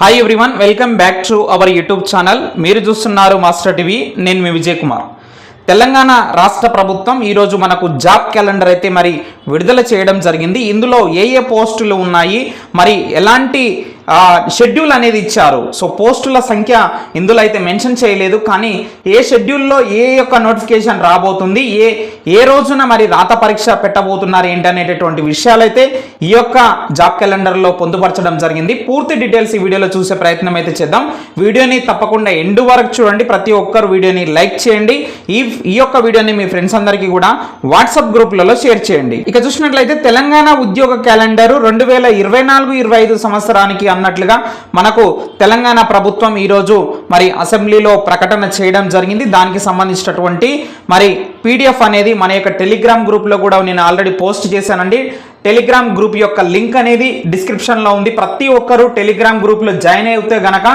Hi everyone welcome back to our YouTube channel మీరు చూస్తున్నారు master TV నేను మీ విజయ్ కుమార్. తెలంగాణ రాష్ట్ర ప్రభుత్వం ఈరోజు మనకు జాబ్ క్యాలెండర్ అయితే మరి విడుదల చేయడం జరిగింది. ఇందులో ఏ ఏ పోస్టులు ఉన్నాయి? మరి ఎలాంటి షెడ్యూల్ అనేది ఇచ్చారు. సో పోస్టుల సంఖ్య ఇందులో అయితే మెన్షన్ చేయలేదు కానీ ఏ షెడ్యూల్లో ఏ యొక్క నోటిఫికేషన్ రాబోతుంది ఏ ఏ రోజున మరి రాత పరీక్ష పెట్టబోతున్నారు ఏంటనేటటువంటి విషయాలైతే ఈ యొక్క జాబ్ క్యాలెండర్లో పొందుపరచడం జరిగింది. పూర్తి డీటెయిల్స్ ఈ వీడియోలో చూసే ప్రయత్నం అయితే చేద్దాం. వీడియోని తప్పకుండా ఎండ్ వరకు చూడండి. ప్రతి ఒక్కరు వీడియోని లైక్ చేయండి. ఈ ఈ యొక్క వీడియోని మీ ఫ్రెండ్స్ అందరికీ కూడా వాట్సాప్ గ్రూప్లలో షేర్ చేయండి. ఇక చూసినట్లయితే తెలంగాణ ఉద్యోగ క్యాలెండర్ రెండు వేల ఇరవై నాలుగు ఇరవై ఐదు సంవత్సరానికి అన్నట్లుగా మనకు తెలంగాణ ప్రభుత్వం ఈరోజు మరి అసెంబ్లీలో ప్రకటన చేయడం జరిగింది. దానికి సంబంధించినటువంటి మరి పీడిఎఫ్ అనేది మన యొక్క టెలిగ్రామ్ గ్రూప్లో కూడా నేను ఆల్రెడీ పోస్ట్ చేశానండి. టెలిగ్రామ్ గ్రూప్ యొక్క లింక్ అనేది డిస్క్రిప్షన్లో ఉంది. ప్రతి ఒక్కరూ టెలిగ్రామ్ గ్రూప్లో జాయిన్ అయితే గనక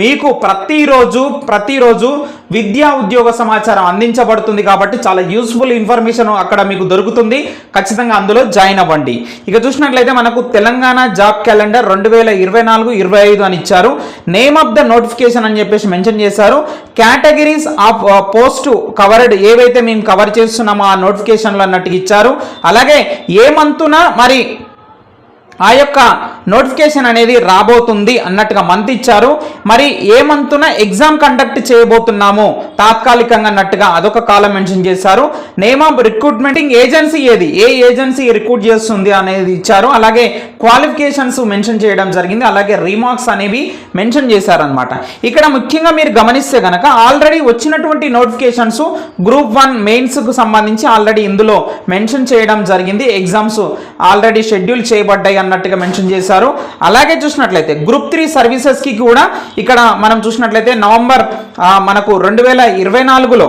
మీకు ప్రతిరోజు ప్రతిరోజు విద్యా ఉద్యోగ సమాచారం అందించబడుతుంది కాబట్టి చాలా యూస్ఫుల్ ఇన్ఫర్మేషన్ అక్కడ మీకు దొరుకుతుంది. ఖచ్చితంగా అందులో జాయిన్ అవ్వండి. ఇక చూసినట్లయితే మనకు తెలంగాణ జాబ్ క్యాలెండర్ రెండు వేల ఇరవై నాలుగు ఇరవై ఐదు అని ఇచ్చారు. నేమ్ ఆఫ్ ద నోటిఫికేషన్ అని చెప్పేసి మెన్షన్ చేశారు. కేటగిరీస్ ఆఫ్ పోస్ట్ కవర్డ్ ఏవైతే మేము కవర్ చేస్తున్నామో ఆ నోటిఫికేషన్లు అన్నట్టు ఇచ్చారు. అలాగే ఏ మంతున మరి ఆ యొక్క నోటిఫికేషన్ అనేది రాబోతుంది అన్నట్టుగా మంత్ ఇచ్చారు. మరి ఏ మంత్న ఎగ్జామ్ కండక్ట్ చేయబోతున్నామో? తాత్కాలికంగా అన్నట్టుగా అదొక కాలం మెన్షన్ చేశారు. నేమ్ ఆఫ్ రిక్రూట్మెంటింగ్ ఏజెన్సీ ఏది? ఏ ఏజెన్సీ రిక్రూట్ చేస్తుంది అనేది ఇచ్చారు. అలాగే క్వాలిఫికేషన్స్ మెన్షన్ చేయడం జరిగింది. అలాగే రీమార్క్స్ అనేవి మెన్షన్ చేశారనమాట ఇక్కడ ముఖ్యంగా మీరు గమనిస్తే కనుక ఆల్రెడీ వచ్చినటువంటి నోటిఫికేషన్స్ గ్రూప్ వన్ మెయిన్స్కు సంబంధించి ఆల్రెడీ ఇందులో మెన్షన్ చేయడం జరిగింది. ఎగ్జామ్స్ ఆల్రెడీ షెడ్యూల్ చేయబడ్డాయి అన్నట్టుగా మెన్షన్ చేశారు. అలాగే చూసినట్లయితే గ్రూప్ త్రీ సర్వీసెస్కి కూడా ఇక్కడ మనం చూసినట్లయితే నవంబర్ ఆ, మనకు రెండు వేల ఇరవై నాలుగులో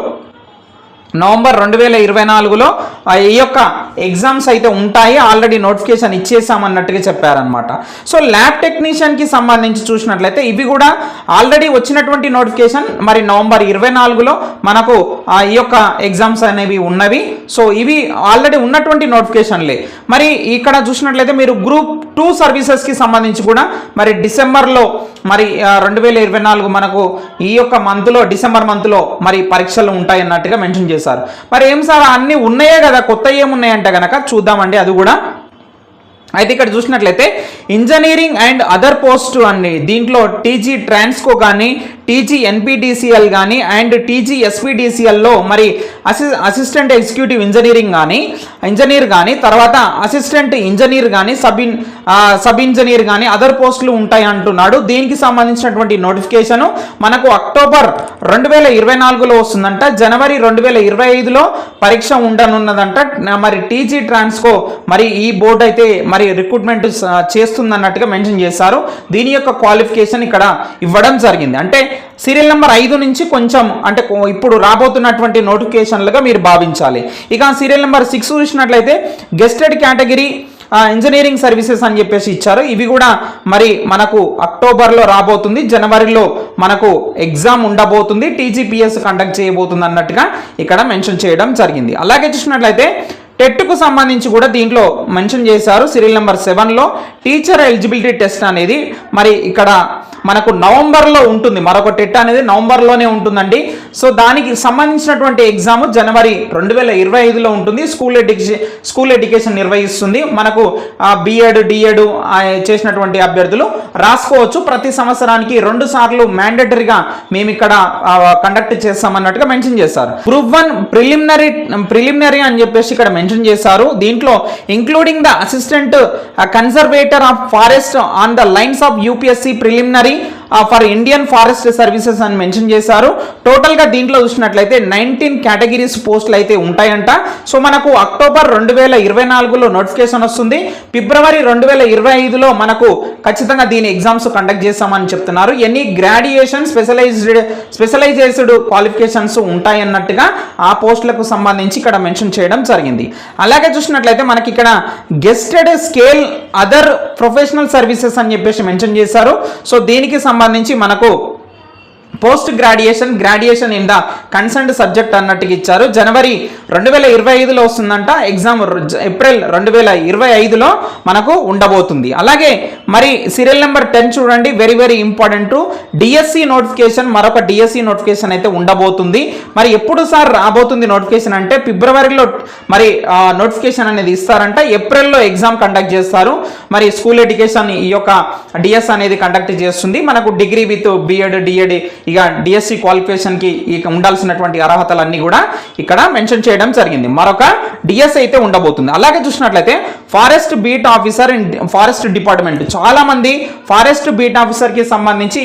నవంబర్ రెండు వేల ఇరవై నాలుగులో ఈ యొక్క ఎగ్జామ్స్ అయితే ఉంటాయి ఆల్రెడీ నోటిఫికేషన్ ఇచ్చేసామన్నట్టుగా చెప్పారనమాట సో ల్యాబ్ టెక్నీషియన్కి సంబంధించి చూసినట్లయితే ఇవి కూడా ఆల్రెడీ వచ్చినటువంటి నోటిఫికేషన్ మరి నవంబర్ ఇరవై నాలుగులో మనకు ఈ యొక్క ఎగ్జామ్స్ అనేవి ఉన్నవి. సో ఇవి ఆల్రెడీ ఉన్నటువంటి నోటిఫికేషన్లే. మరి ఇక్కడ చూసినట్లయితే మీరు గ్రూప్ టూ సర్వీసెస్కి సంబంధించి కూడా మరి డిసెంబర్లో మరి రెండు వేల ఇరవై నాలుగు మనకు ఈ యొక్క మంత్లో డిసెంబర్ మంత్లో మరి పరీక్షలు ఉంటాయన్నట్టుగా మెన్షన్ చేశారు. మరి ఏం సార్ అన్నీ ఉన్నాయే కదా కొత్త ఏమున్నాయంటే కనుక చూద్దామండి అది కూడా అయితే ఇక్కడ చూసినట్లయితే ఇంజనీరింగ్ అండ్ అదర్ పోస్ట్ అన్ని దీంట్లో టీజీ ట్రాన్స్కో కానీ టీజీ ఎన్పిటిసిఎల్ కానీ అండ్ టీజీ ఎస్పీడిసిఎల్లో మరి అసి అసిస్టెంట్ ఎగ్జిక్యూటివ్ ఇంజనీరింగ్ కానీ ఇంజనీర్ కానీ తర్వాత అసిస్టెంట్ ఇంజనీర్ కానీ సబ్ ఇన్ సబ్ ఇంజనీర్ కానీ అదర్ పోస్టులు ఉంటాయి అంటున్నాడు. దీనికి సంబంధించినటువంటి నోటిఫికేషన్ మనకు అక్టోబర్ రెండు వేల ఇరవై నాలుగులో వస్తుందంట. జనవరి రెండు వేల ఇరవై ఐదులో పరీక్ష ఉండనున్నదంట. మరి టీజీ ట్రాన్స్కో మరి ఈ బోర్డు అయితే మరి రిక్రూట్మెంట్ చేస్తుందన్నట్టుగా మెన్షన్ చేశారు. దీని యొక్క క్వాలిఫికేషన్ ఇక్కడ ఇవ్వడం జరిగింది. అంటే సీరియల్ నెంబర్ ఐదు నుంచి కొంచెం అంటే ఇప్పుడు రాబోతున్నటువంటి నోటిఫికేషన్లుగా మీరు భావించాలి. ఇక సీరియల్ నెంబర్ సిక్స్ చూసినట్లయితే గెస్టెడ్ కేటగిరీ ఇంజనీరింగ్ సర్వీసెస్ అని చెప్పేసి ఇచ్చారు. ఇవి కూడా మరి మనకు అక్టోబర్లో రాబోతుంది. జనవరిలో మనకు ఎగ్జామ్ ఉండబోతుంది. టీజీపీఎస్ కండక్ట్ చేయబోతుంది అన్నట్టుగా ఇక్కడ మెన్షన్ చేయడం జరిగింది. అలాగే చూసినట్లయితే టెట్కు సంబంధించి కూడా దీంట్లో మెన్షన్ చేశారు. సీరియల్ నెంబర్ సెవెన్లో టీచర్ ఎలిజిబిలిటీ టెస్ట్ అనేది. మరి ఇక్కడ మనకు నవంబర్లో ఉంటుంది. మరొక టెట్ అనేది నవంబర్లోనే ఉంటుందండి. సో దానికి సంబంధించినటువంటి ఎగ్జామ్ జనవరి రెండు వేల ఇరవై ఐదులో ఉంటుంది. స్కూల్ ఎడ్యుకేషన్ స్కూల్ ఎడ్యుకేషన్ నిర్వహిస్తుంది. మనకు బిఎడ్ డిఎడ్ చేసినటువంటి అభ్యర్థులు రాసుకోవచ్చు. ప్రతి సంవత్సరానికి రెండు సార్లు మ్యాండేటరీగా మేము ఇక్కడ కండక్ట్ చేస్తామన్నట్టుగా మెన్షన్ చేశారు. గ్రూప్ వన్ ప్రిలిమినరీ ప్రిలిమినరీ అని చెప్పేసి ఇక్కడ మెన్షన్ చేశారు. దీంట్లో including the assistant conservator of forest on the lines of UPSC preliminary for Indian forest services అని మెన్షన్ చేశారు. టోటల్గా దీంట్లో చూసినట్లయితే నైన్టీన్ కేటగిరీస్ పోస్టులు అయితే ఉంటాయంట. సో మనకు అక్టోబర్ రెండు వేల ఇరవై నాలుగులో నోటిఫికేషన్ వస్తుంది. ఫిబ్రవరి రెండు వేల ఇరవై ఐదులో మనకు ఖచ్చితంగా దీని ఎగ్జామ్స్ కండక్ట్ చేస్తామని చెప్తున్నారు. ఎన్ని గ్రాడ్యుయేషన్ స్పెషలైజ్డ్ స్పెషలైజేస్డ్ క్వాలిఫికేషన్స్ ఉంటాయన్నట్టుగా ఆ పోస్టులకు సంబంధించి ఇక్కడ మెన్షన్ చేయడం జరిగింది. అలాగే చూసినట్లయితే మనకి ఇక్కడ gazetted scale other professional services అని చెప్పేసి మెన్షన్ చేశారు. సో దీనికి సంబంధించి మనకు post graduation graduation in the concerned subject అన్నట్టుగా ఇచ్చారు. జనవరి రెండు వేల ఇరవై ఐదులో వస్తుందంట. ఎగ్జామ్ ఏప్రిల్ రెండు వేల ఇరవై ఐదులో మనకు ఉండబోతుంది. అలాగే మరి సీరియల్ నెంబర్ టెన్ చూడండి. Very very important DSC notification మరొక డిఎస్సి నోటిఫికేషన్ అయితే ఉండబోతుంది. మరి ఎప్పుడు సార్ రాబోతుంది నోటిఫికేషన్ అంటే ఫిబ్రవరిలో మరి నోటిఫికేషన్ అనేది ఇస్తారంట. ఏప్రిల్లో ఎగ్జామ్ కండక్ట్ చేస్తారు. మరి స్కూల్ ఎడ్యుకేషన్ ఈ యొక్క డిఎస్ అనేది కండక్ట్ చేస్తుంది. మనకు డిగ్రీ విత్ బిఎడ్ డిఎడ్ ఇక డిఎస్సి క్వాలిఫికేషన్కి ఇక ఉండాల్సినటువంటి అర్హతలన్నీ కూడా ఇక్కడ మెన్షన్ చేయడం జరిగింది. మరొక డిఎస్సి అయితే ఉండబోతుంది. అలాగే చూసినట్లయితే forest beat officer in forest department. చాలా మంది ఫారెస్ట్ బీట్ ఆఫీసర్కి సంబంధించి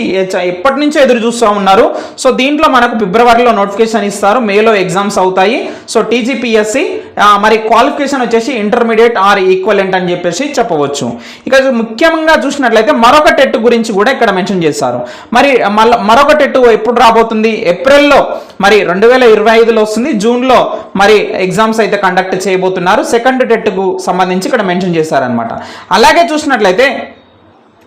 ఎప్పటి నుంచో ఎదురు చూస్తూ ఉన్నారు. సో దీంట్లో మనకు ఫిబ్రవరిలో నోటిఫికేషన్ ఇస్తారు. మేలో ఎగ్జామ్స్ అవుతాయి. సో టీజీపీఎస్సి మరి క్వాలిఫికేషన్ వచ్చేసి ఇంటర్మీడియట్ ఆర్ ఈక్వలెంట్ అని చెప్పేసి చెప్పవచ్చు. ఇక ముఖ్యంగా చూసినట్లయితే మరొక టెట్ గురించి కూడా ఇక్కడ మెన్షన్ చేశారు. మరి మళ్ళీ మరొక టెట్ ఎప్పుడు రాబోతుంది? ఏప్రిల్లో మరి రెండు వేల ఇరవై ఐదులో వస్తుంది. జూన్లో మరి ఎగ్జామ్స్ అయితే కండక్ట్ చేయబోతున్నారు. సెకండ్ టెట్కు సంబంధించి ఇక్కడ మెన్షన్ చేశారనమాట అలాగే చూసినట్లయితే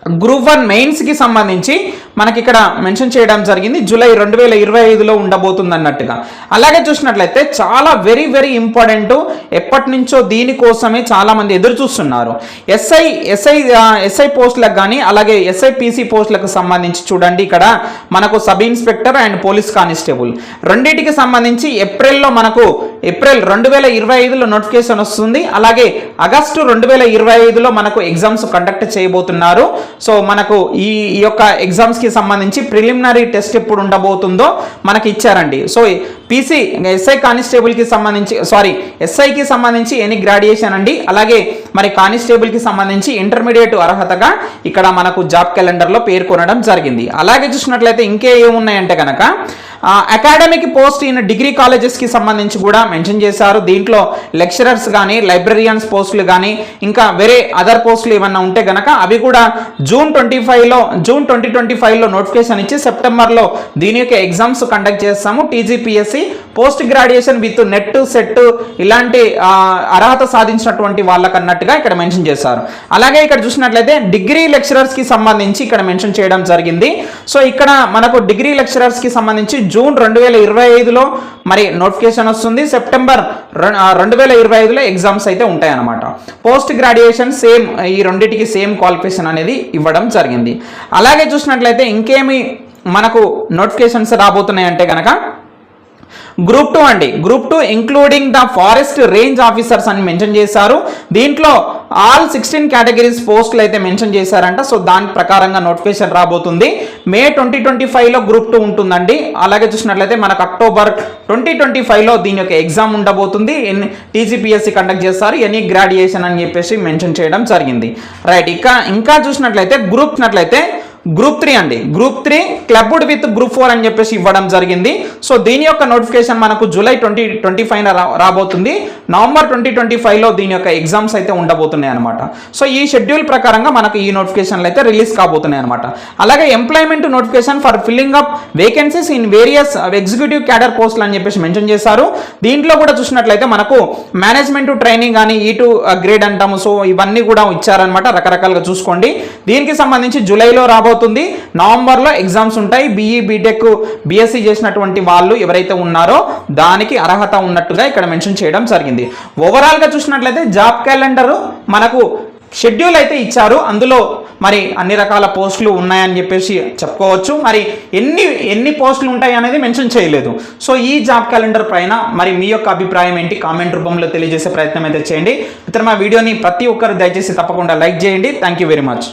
గ్రూప్ వన్ మెయిన్స్కి సంబంధించి మనకి ఇక్కడ మెన్షన్ చేయడం జరిగింది. జూలై రెండు వేల ఇరవై ఐదులో ఉండబోతుంది అన్నట్టుగా అలాగే చూసినట్లయితే చాలా వెరీ వెరీ ఇంపార్టెంట్ ఎప్పటి నుంచో దీనికోసమే చాలా మంది ఎదురు చూస్తున్నారు. ఎస్ఐ ఎస్ఐ ఎస్ఐ పోస్టులకు కానీ అలాగే ఎస్ఐ పీసీ పోస్టులకు సంబంధించి చూడండి. ఇక్కడ మనకు sub inspector and police constable. రెండింటికి సంబంధించి ఏప్రిల్లో మనకు ఏప్రిల్ రెండు వేల ఇరవై ఐదులో నోటిఫికేషన్ వస్తుంది. అలాగే ఆగస్టు రెండు వేల ఇరవై ఐదులో మనకు ఎగ్జామ్స్ కండక్ట్ చేయబోతున్నారు. సో మనకు ఈ యొక్క ఎగ్జామ్స్ సంబంధించి ప్రిలిమినరీ టెస్ట్ ఎప్పుడు ఉండబోతుందో మనకి ఇచ్చారండి. సో పీసీ ఎస్ఐ కానిస్టేబుల్కి సంబంధించి సారీ ఎస్ఐకి సంబంధించి ఎనీ గ్రాడ్యుయేషన్ అండి. అలాగే మరి కానిస్టేబుల్కి సంబంధించి ఇంటర్మీడియట్ అర్హతగా ఇక్కడ మనకు జాబ్ క్యాలెండర్లో పేర్కొనడం జరిగింది. అలాగే చూసినట్లయితే ఇంకే ఏమున్నాయంటే కనుక అకాడమిక్ పోస్ట్ ఇన్ డిగ్రీ కాలేజెస్కి సంబంధించి కూడా మెన్షన్ చేశారు. దీంట్లో లెక్చరర్స్ కానీ లైబ్రరియన్స్ పోస్టులు కానీ ఇంకా వేరే అదర్ పోస్టులు ఏమన్నా ఉంటే గనక అవి కూడా జూన్ ట్వంటీ ఫైవ్లో జూన్ ట్వంటీ ట్వంటీ ఫైవ్లో నోటిఫికేషన్ ఇచ్చి సెప్టెంబర్లో దీని యొక్క ఎగ్జామ్స్ కండక్ట్ చేస్తాము. TGPSC post graduation with NET SET ఇలాంటి అర్హత సాధించినటువంటి వాళ్ళకి అన్నట్టుగా ఇక్కడ మెన్షన్ చేశారు. అలాగే ఇక్కడ చూసినట్లయితే డిగ్రీ లెక్చరర్స్కి సంబంధించి ఇక్కడ మెన్షన్ చేయడం జరిగింది. సో ఇక్కడ మనకు డిగ్రీ లెక్చరర్స్కి సంబంధించి జూన్ రెండు వేల ఇరవై ఐదులో మరి నోటిఫికేషన్ వస్తుంది. సెప్టెంబర్ రెండు వేల ఇరవై ఐదులో ఎగ్జామ్స్ అయితే ఉంటాయి అన్నమాట పోస్ట్ గ్రాడ్యుయేషన్ సేమ్ ఈ రెండింటికి సేమ్ క్వాలిఫికేషన్ అనేది ఇవ్వడం జరిగింది. అలాగే చూసినట్లయితే ఇంకేమి మనకు నోటిఫికేషన్స్ రాబోతున్నాయి అంటే కనుక గ్రూప్ టూ అండి. Group two including the forest range officers అని మెన్షన్ చేశారు. దీంట్లో ఆల్ సిక్స్టీన్ కేటగిరీస్ పోస్టులు అయితే మెన్షన్ చేశారంట. సో దాని ప్రకారంగా నోటిఫికేషన్ రాబోతుంది. మే ట్వంటీ ట్వంటీ ఫైవ్లో గ్రూప్ టూ ఉంటుందండి. అలాగే చూసినట్లయితే మనకు అక్టోబర్ ట్వంటీ ట్వంటీ ఫైవ్లో దీని యొక్క ఎగ్జామ్ ఉండబోతుంది. ఎన్ టీజీపీఎస్సీ కండక్ట్ చేస్తారు. ఎనీ గ్రాడ్యుయేషన్ అని చెప్పేసి మెన్షన్ చేయడం జరిగింది. రైట్ ఇక ఇంకా చూసినట్లయితే గ్రూప్ చూసినట్లయితే గ్రూప్ త్రీ అండి. Group three clubbed with group four అని చెప్పేసి ఇవ్వడం జరిగింది. సో దీని యొక్క నోటిఫికేషన్ మనకు జూలై ట్వంటీ ట్వంటీ ఫైవ్ రాబోతుంది. నవంబర్ ట్వంటీ ట్వంటీ ఫైవ్లో దీని యొక్క ఎగ్జామ్స్ అయితే ఉండబోతున్నాయి అనమాట సో ఈ షెడ్యూల్ ప్రకారంగా మనకు ఈ నోటిఫికేషన్లు అయితే రిలీజ్ కాబోతున్నాయి అనమాట అలాగే employment notification for filling up vacancies in various executive cadre పోస్టులు అని చెప్పేసి మెన్షన్ చేశారు. దీంట్లో కూడా చూసినట్లయితే మనకు మేనేజ్మెంట్ ట్రైనింగ్ కానీ ఈ టు గ్రేడ్ అంటాము. సో ఇవన్నీ కూడా ఇచ్చారనమాట రకరకాలుగా చూసుకోండి. దీనికి సంబంధించి జూలైలో రాబో అవుతుంది. నవంబర్లో ఎగ్జామ్స్ ఉంటాయి. బీఈ బీటెక్ బీఎస్సీ చేసినటువంటి వాళ్ళు ఎవరైతే ఉన్నారో దానికి అర్హత ఉన్నట్టుగా ఇక్కడ మెన్షన్ చేయడం జరిగింది. ఓవరాల్గా చూసినట్లయితే జాబ్ క్యాలెండర్ మనకు షెడ్యూల్ అయితే ఇచ్చారు. అందులో మరి అన్ని రకాల పోస్టులు ఉన్నాయని చెప్పేసి చెప్పుకోవచ్చు. మరి ఎన్ని ఎన్ని పోస్టులు ఉంటాయి అనేది మెన్షన్ చేయలేదు. సో ఈ జాబ్ క్యాలెండర్ పైన మరి మీ యొక్క అభిప్రాయం ఏంటి? కామెంట్ రూపంలో తెలియజేసే ప్రయత్నం అయితే చేయండి. ఇతర మా వీడియోని ప్రతి ఒక్కరు దయచేసి తప్పకుండా లైక్ చేయండి. Thank you very much